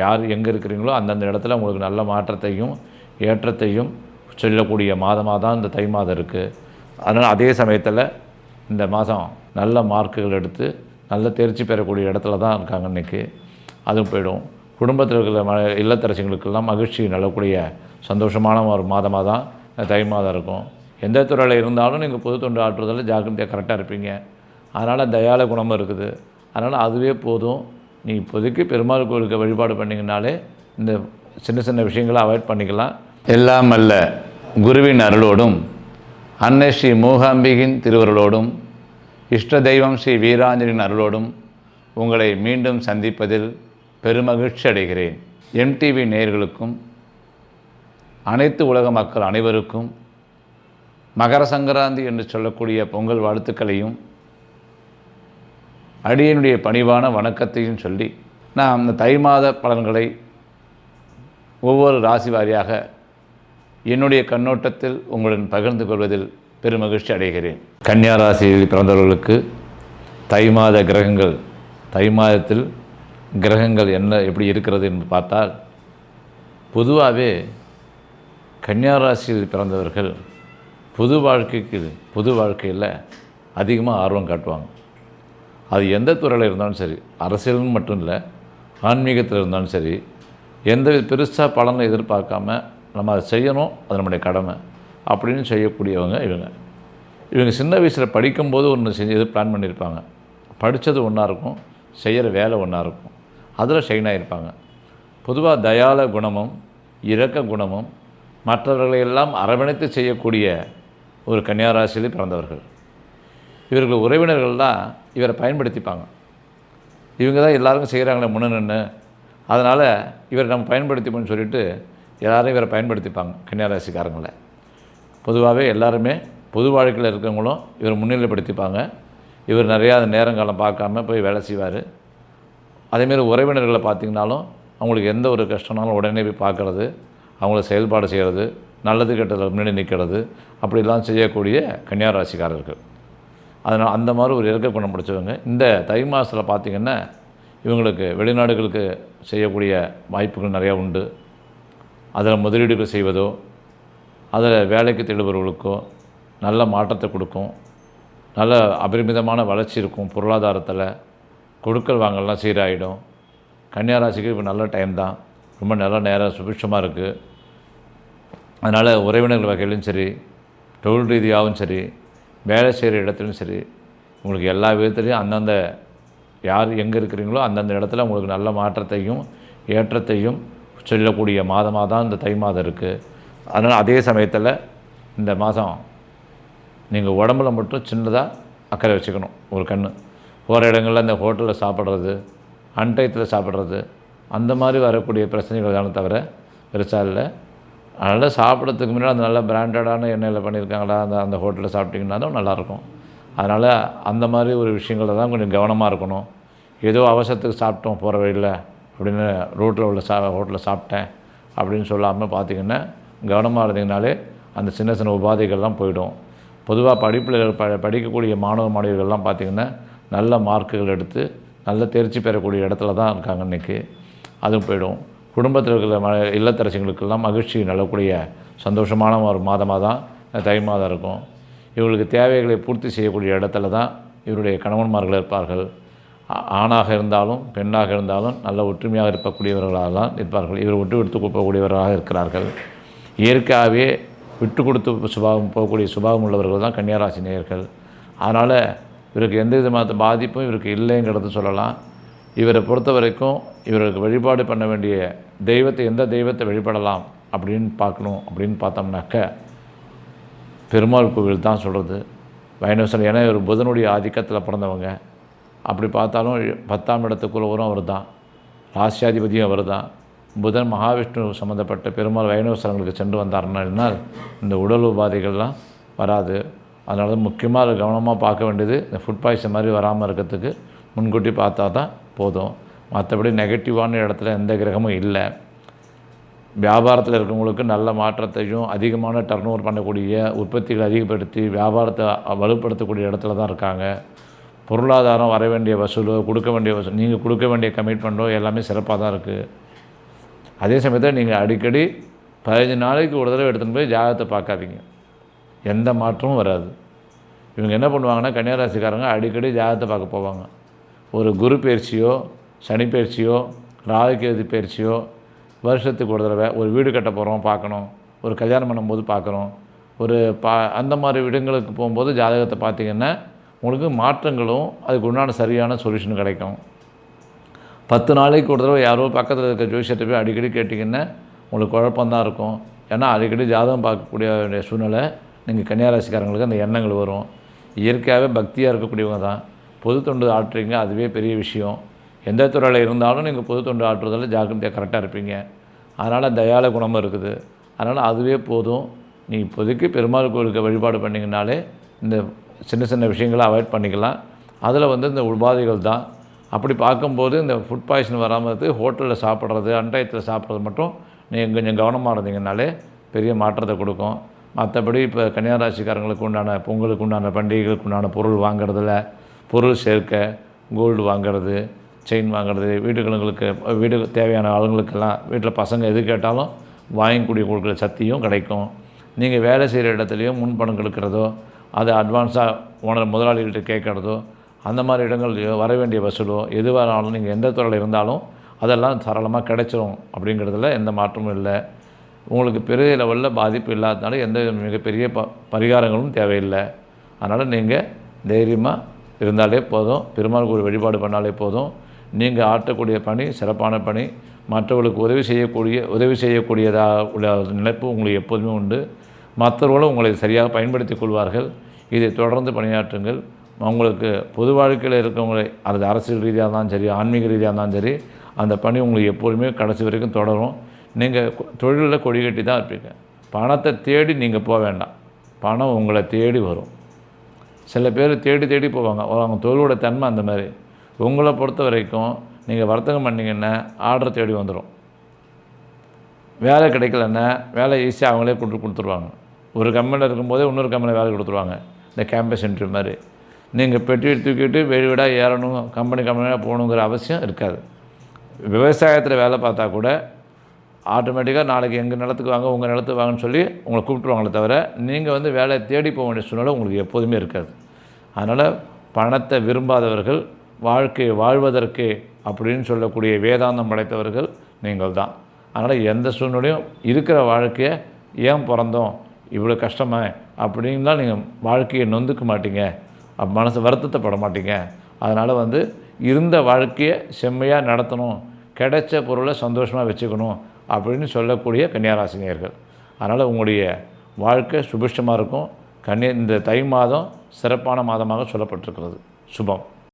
யார் எங்கே இருக்கிறீங்களோ அந்தந்த இடத்துல உங்களுக்கு நல்ல மாற்றத்தையும் ஏற்றத்தையும் சொல்லக்கூடிய மாதமாக தான் இந்த தை மாதம் இருக்குது அதனால் அதே சமயத்தில் இந்த மாதம் நல்ல மார்க்குகள் எடுத்து நல்ல தேர்ச்சி பெறக்கூடிய இடத்துல தான் இருக்காங்க இன்றைக்கி அதுவும் போயிடும். குடும்பத்தில் இருக்கிற ம இல்லத்தரசிங்களுக்கெல்லாம் மகிழ்ச்சி நல்லக்கூடிய சந்தோஷமான ஒரு மாதமாக தான் இந்த தை மாதம் இருக்கும். எந்த துறையில் இருந்தாலும் நீங்கள் பொது தொண்டு ஆற்றுறதில் ஜாக்கிரதையாக கரெக்டாக இருப்பீங்க. அதனால் தயால குணமும் இருக்குது. அதனால் அதுவே போதும். நீ இப்போதைக்கு பெருமாள் கோயிலுக்கு வழிபாடு பண்ணிங்கனாலே இந்த சின்ன சின்ன விஷயங்களை அவாய்ட் பண்ணிக்கலாம். எல்லாம் அல்ல குருவின் அருளோடும் அன்னை ஸ்ரீ மூகாம்பிகின் திருவருளோடும் இஷ்ட தெய்வம் ஸ்ரீ வீராஞ்சலின் அருளோடும் உங்களை மீண்டும் சந்திப்பதில் பெருமகிழ்ச்சி அடைகிறேன். எம்டிவி நேயர்களுக்கும் அனைத்து உலக மக்கள் அனைவருக்கும் மகர சங்கராந்தி என்று சொல்லக்கூடிய பொங்கல் வாழ்த்துக்களையும் அடியனுடைய பணிவான வணக்கத்தையும் சொல்லி நான் அந்த தை மாத பலன்களை ஒவ்வொரு ராசி வாரியாக என்னுடைய கண்ணோட்டத்தில் உங்களுடன் பகிர்ந்து கொள்வதில் பெருமகிழ்ச்சி அடைகிறேன். கன்னியா ராசியில் பிறந்தவர்களுக்கு தை மாத கிரகங்கள் தை மாதத்தில் கிரகங்கள் என்ன எப்படி இருக்கிறது என்று பார்த்தால் பொதுவாகவே கன்னியா ராசியில் பிறந்தவர்கள் புது வாழ்க்கைக்கு புது வாழ்க்கையில் அதிகமாக ஆர்வம் காட்டுவாங்க. அது எந்த துறையில் இருந்தாலும் சரி அரசியல்னு மட்டும் இல்லை ஆன்மீகத்தில் இருந்தாலும் சரி எந்த பெருசாக பலனை எதிர்பார்க்காம நம்ம அதை செய்யணும் அது நம்முடைய கடமை அப்படின்னு செய்யக்கூடியவங்க இவங்க. இவங்க சின்ன வயசில் படிக்கும்போது ஒன்று செஞ்சு எது பிளான் பண்ணியிருப்பாங்க. படித்தது ஒன்றா இருக்கும் செய்கிற வேலை ஒன்றா இருக்கும். அதில் ஷைன் ஆகிருப்பாங்க பொதுவாக தயால குணமும் இரக்க குணமும் மற்றவர்களை எல்லாம் அரவணைத்து செய்யக்கூடிய ஒரு கன்னியாராசியில் பிறந்தவர்கள். இவர்கள் உறவினர்கள்லாம் இவரை பயன்படுத்திப்பாங்க. இவங்க தான் எல்லாருக்கும் செய்கிறாங்களே முன்ன நின்று அதனால் இவரை நம்ம பயன்படுத்திப்போம்னு சொல்லிட்டு எல்லோரும் இவரை பயன்படுத்திப்பாங்க கன்னியாராசிக்காரங்களை. பொதுவாகவே எல்லாருமே பொது வாழ்க்கையில் இருக்கிறவங்களும் இவர் முன்னிலைப்படுத்திப்பாங்க. இவர் நிறையா நேரங்காலம் பார்க்காம போய் வேலை செய்வார். அதேமாரி உறவினர்களை பார்த்திங்கனாலும் அவங்களுக்கு எந்த ஒரு கஷ்டம்னாலும் உடனே போய் பார்க்குறது அவங்கள செயல்பாடு செய்கிறது நல்லது கெட்டதில் முன்னாடி நிற்கிறது அப்படிலாம் செய்யக்கூடிய கன்னியாராசிக்காரர்கள். அதனால் அந்த மாதிரி ஒரு இறக்க குணம் பிடிச்சவங்க. இந்த தை மாதத்தில் பார்த்திங்கன்னா இவங்களுக்கு வெளிநாடுகளுக்கு செய்யக்கூடிய வாய்ப்புகள் நிறையா உண்டு. அதில் முதலீடுகள் செய்வதோ அதில் வேலைக்கு தேடுபவர்களுக்கோ நல்ல மாற்றத்தை கொடுக்கும். நல்ல அபரிமிதமான வளர்ச்சி இருக்கும் பொருளாதாரத்தில். கொடுக்கல் வாங்கலாம் சீராகிடும் கன்னியாராசிக்கு இப்போ நல்ல டைம் தான். ரொம்ப நல்ல நேரம் சுபிட்சமாக இருக்குது அதனால் உறவினர்கள் வகையிலும் சரி தொழில் ரீதியாகவும் சரி வேலை செய்கிற இடத்துலையும் சரி உங்களுக்கு எல்லா விதத்துலேயும் அந்தந்த யார் எங்கே இருக்கிறீங்களோ அந்தந்த இடத்துல உங்களுக்கு நல்ல மாற்றத்தையும் ஏற்றத்தையும் சொல்லக்கூடிய மாதமாக தான் இந்த தை மாதம் இருக்குது அதனால் அதே சமயத்தில் இந்த மாதம் நீங்கள் உடம்புல மட்டும் சின்னதாக அக்கறை வச்சுக்கணும் ஒரு கண் போகிற இடங்களில் இந்த ஹோட்டலில் சாப்பிட்றது அன்டயத்தில் சாப்பிட்றது அந்த மாதிரி வரக்கூடிய பிரச்சனைகள் தானே தவிர பெருசாக இல்லை. அதனால் சாப்பிட்றதுக்கு முன்னாடி அந்த நல்ல பிராண்டடான எண்ணெயில் பண்ணியிருக்காங்களா அந்த அந்த ஹோட்டலில் சாப்பிட்டிங்கன்னா தான் நல்லாயிருக்கும். அதனால் அந்த மாதிரி ஒரு விஷயங்களில் தான் கொஞ்சம் கவனமாக இருக்கணும். ஏதோ அவசரத்துக்கு சாப்பிட்டோம் போகிற வழியில் அப்படின்னு ரோட்டில் உள்ள சா ஹோட்டலில் சாப்பிட்டேன் அப்படின்னு சொல்லாமல் பார்த்தீங்கன்னா கவனமாக இருந்தீங்கனாலே அந்த சின்ன சின்ன உபாதைகள்லாம் போயிடும். பொதுவாக படிப்பில் ப படிக்கக்கூடிய மாணவ மாணவிகள்லாம் பார்த்திங்கன்னா நல்ல மார்க்குகள் எடுத்து நல்ல தேர்ச்சி பெறக்கூடிய இடத்துல தான் இருக்காங்க இன்றைக்கி அதுவும் போயிடும். குடும்பத்தில் இருக்கிற ம இல்லத்தரசிங்களுக்கெல்லாம் மகிழ்ச்சி நல்லக்கூடிய சந்தோஷமான ஒரு மாதமாக தான் தை மாதம் இருக்கும். இவர்களுக்கு தேவைகளை பூர்த்தி செய்யக்கூடிய இடத்துல தான் இவருடைய கணவன்மார்கள் இருப்பார்கள். ஆணாக இருந்தாலும் பெண்ணாக இருந்தாலும் நல்ல ஒற்றுமையாக இருக்கக்கூடியவர்களாக தான் இருப்பார்கள். இவர் விட்டு விடுத்து போகக்கூடியவர்களாக இருக்கிறார்கள். இயற்கையாகவே விட்டு கொடுத்து சுபாவம் போகக்கூடிய சுபாவம் உள்ளவர்கள் தான் கன்னியாராசி நேயர்கள். அதனால் இவருக்கு எந்த விதமான பாதிப்பும் இவருக்கு இல்லைங்கிறது சொல்லலாம். இவரை பொறுத்த வரைக்கும் இவருக்கு வழிபாடு பண்ண வேண்டிய தெய்வத்தை எந்த தெய்வத்தை வழிபடலாம் அப்படின்னு பார்க்கணும் அப்படின்னு பார்த்தோம்னாக்க பெருமாள் கோவில் தான் சொல்கிறது வைணவசன் ஏன்னா இவர் புதனுடைய ஆதிக்கத்தில் பிறந்தவங்க. அப்படி பார்த்தாலும் பத்தாம் இடத்துக்குள்ளவரும் அவர் தான். ராசியாதிபதியும் அவர் தான். புதன் மகாவிஷ்ணு சம்மந்தப்பட்ட பெருமாள் வைணவசலங்களுக்கு சென்று வந்தாருன்னா இந்த உடல் உபாதைகள்லாம் வராது. அதனால தான் முக்கியமாக கவனமாக பார்க்க வேண்டியது இந்த ஃபுட் பாய்சன் மாதிரி வராமல் இருக்கிறதுக்கு முன்கூட்டி பார்த்தா தான் போதும். மற்றபடி நெகட்டிவான இடத்துல எந்த கிரகமும் இல்லை. வியாபாரத்தில் இருக்கிறவங்களுக்கு நல்ல மாற்றத்தையும் அதிகமான டர்ன் ஓவர் பண்ணக்கூடிய உற்பத்திகளை அதிகப்படுத்தி வியாபாரத்தை வலுப்படுத்தக்கூடிய இடத்துல தான் இருக்காங்க. பொருளாதாரம் வர வேண்டிய வசூலோ கொடுக்க வேண்டிய வசூல் நீங்கள் கொடுக்க வேண்டிய கமிட்மெண்ட்டோ எல்லாமே சிறப்பாக தான் இருக்குது அதே சமயத்தில் நீங்கள் அடிக்கடி பதினஞ்சு நாளைக்கு ஒரு தடவை எடுத்துன்னு போய் ஜாதகத்தை பார்க்காதீங்க. எந்த மாற்றமும் வராது. இவங்க என்ன பண்ணுவாங்கன்னா கன்னியாராசிக்காரங்க அடிக்கடி ஜாதகத்தை பார்க்க போவாங்க. ஒரு குரு பயிற்சியோ சனி பயிற்சியோ ராகுகேது பயிற்சியோ வருஷத்துக்கு ஒரு தடவை ஒரு வீடு கட்ட போகிறோம் பார்க்கணும். ஒரு கல்யாணம் பண்ணும்போது பார்க்குறோம் ஒரு பா அந்த மாதிரி இடங்களுக்கு போகும்போது ஜாதகத்தை பார்த்தீங்கன்னா உங்களுக்கு மாற்றங்களும் அதுக்கு உண்டான சரியான சொல்யூஷன் கிடைக்கும். பத்து நாளைக்கு ஒரு தடவை யாரோ பக்கத்தில் இருக்க ஜோசியத்தை போய் அடிக்கடி கேட்டிங்கன்னா உங்களுக்கு குழப்பந்தான் இருக்கும். ஏன்னா அடிக்கடி ஜாதகம் பார்க்கக்கூடிய சூழ்நிலை நீங்கள் கன்னியாராசிக்காரங்களுக்கு அந்த எண்ணங்கள் வரும். இயற்கையாகவே பக்தியாக இருக்கக்கூடியவங்க தான் பொது தொண்டு ஆற்றுறீங்க அதுவே பெரிய விஷயம். எந்த துறையில் இருந்தாலும் நீங்கள் பொது தொண்டு ஆற்றுறதில் ஜாக்கிரதையாக கரெக்டாக இருப்பீங்க. அதனால் தயால குணமும் இருக்குது. அதனால் அதுவே போதும். நீங்கள் இப்போதைக்கு பெருமாள் கோயிலுக்கு வழிபாடு பண்ணிங்கனாலே இந்த சின்ன சின்ன விஷயங்களை அவாய்ட் பண்ணிக்கலாம். அதில் வந்து இந்த உபாதைகள் தான். அப்படி பார்க்கும்போது இந்த ஃபுட் பாய்சன் வராமல் ஹோட்டலில் சாப்பிட்றது அன்டயத்தில் சாப்பிட்றது மட்டும் நீங்கள் கொஞ்சம் கவனமாக இருந்தீங்கனாலே பெரிய மாற்றத்தை கொடுக்கும். மற்றபடி இப்போ கன்னியாராசிக்காரங்களுக்கு உண்டான பொங்கலுக்கு உண்டான பண்டிகைகளுக்கு உண்டான பொருள் வாங்குறதுல பொருள் சேர்க்க கோல்டு வாங்குறது செயின் வாங்குறது வீட்டுகளுங்களுக்கு வீடு தேவையான ஆளுங்களுக்கெல்லாம் வீட்டில் பசங்க எது கேட்டாலும் வாங்கி கூடிய கொடுக்குற சக்தியும் கிடைக்கும். நீங்கள் வேலை செய்கிற இடத்துலையும் முன்பணம் கொடுக்குறதோ அதை அட்வான்ஸாக ஓனர் முதலாளிகள்கிட்ட கேட்குறதோ அந்த மாதிரி இடங்கள்லையோ வர வேண்டிய வசூலோ எதுவானாலும் நீங்கள் எந்த துறையில் இருந்தாலும் அதெல்லாம் சரளமாக கிடைச்சிரும் அப்படிங்கிறதுல எந்த மாற்றமும் இல்லை. உங்களுக்கு பெரிய லெவலில் பாதிப்பு இல்லாதனால எந்த மிகப்பெரிய ப பரிகாரங்களும் தேவையில்லை. அதனால் நீங்கள் தைரியமாக இருந்தாலே போதும். பெருமாள் கோயில் வழிபாடு பண்ணாலே போதும். நீங்கள் ஆற்றக்கூடிய பணி சிறப்பான பணி மற்றவர்களுக்கு உதவி செய்யக்கூடிய உதவி செய்யக்கூடியதாக உள்ள நினைப்பு உங்களுக்கு எப்போதுமே உண்டு. மற்றவர்களும் உங்களை சரியாக பயன்படுத்திக் கொள்வார்கள். இதை தொடர்ந்து பணியாற்றுங்கள். உங்களுக்கு பொது வாழ்க்கையில் இருக்கவங்களை அது அரசியல் ரீதியாக இருந்தாலும் சரி ஆன்மீக ரீதியாக இருந்தாலும் சரி அந்த பணி உங்களுக்கு எப்போதுமே கடைசி வரைக்கும் தொடரும். நீங்கள் தொழிலில் கொடி கட்டி தான் இருப்பீங்க. பணத்தை தேடி நீங்கள் போக வேண்டாம். பணம் உங்களை தேடி வரும். சில பேர் தேடி தேடி போவாங்க. அவங்க தொழிலோட தன்மை அந்த மாதிரி. உங்களை பொறுத்த வரைக்கும் நீங்கள் வர்த்தகம் பண்ணிங்கன்னா ஆர்டர் தேடி வந்துடும் வேலை கிடைக்கலன்னா வேலை ஈஸியாக அவங்களே கொடுத்து கொடுத்துருவாங்க. ஒரு கம்பெனியில் இருக்கும்போதே இன்னொரு கம்பெனியில் வேலை கொடுத்துருவாங்க. இந்த கேம்பஸ் இன்டர்வியூ மாதிரி. நீங்கள் பெட்டி தூக்கிட்டு வீடு வீடாக ஏறணும் கம்பெனி கம்பெனியாக போகணுங்கிற அவசியம் இருக்காது. விவசாயத்தில் வேலை பார்த்தா கூட ஆட்டோமேட்டிக்காக நாளைக்கு எங்கள் நிலத்துக்கு வாங்க உங்கள் நிலத்துக்கு வாங்கன்னு சொல்லி உங்களை கூப்பிட்டுருவாங்களே தவிர நீங்கள் வந்து வேலையை தேடி போக வேண்டிய சூழ்நிலை உங்களுக்கு எப்போதுமே இருக்காது. அதனால் பணத்தை விரும்பாதவர்கள் வாழ்க்கையை வாழ்வதற்கு அப்படின்னு சொல்லக்கூடிய வேதாந்தம் படைத்தவர்கள் நீங்கள் தான். அதனால் எந்த சூழ்நிலையும் இருக்கிற வாழ்க்கையை ஏன் பிறந்தோம் இவ்வளோ கஷ்டமா அப்படின்லாம் நீங்கள் வாழ்க்கையை நொந்துக்க மாட்டீங்க. மனசு மனசு வருத்தத்தைப்பட மாட்டீங்க. அதனால் வந்து இருந்த வாழ்க்கையை செம்மையாக நடத்தணும். கிடைச்ச பொருளை சந்தோஷமாக வச்சுக்கணும். அப்படின்னு சொல்லக்கூடிய கன்னியாராசினியர்கள். அதனால் உங்களுடைய வாழ்க்கை சுபிஷ்டமாக இருக்கும். கன்னியா இந்த தை மாதம் சிறப்பான மாதமாக சொல்லப்பட்டிருக்கிறது. சுபம்.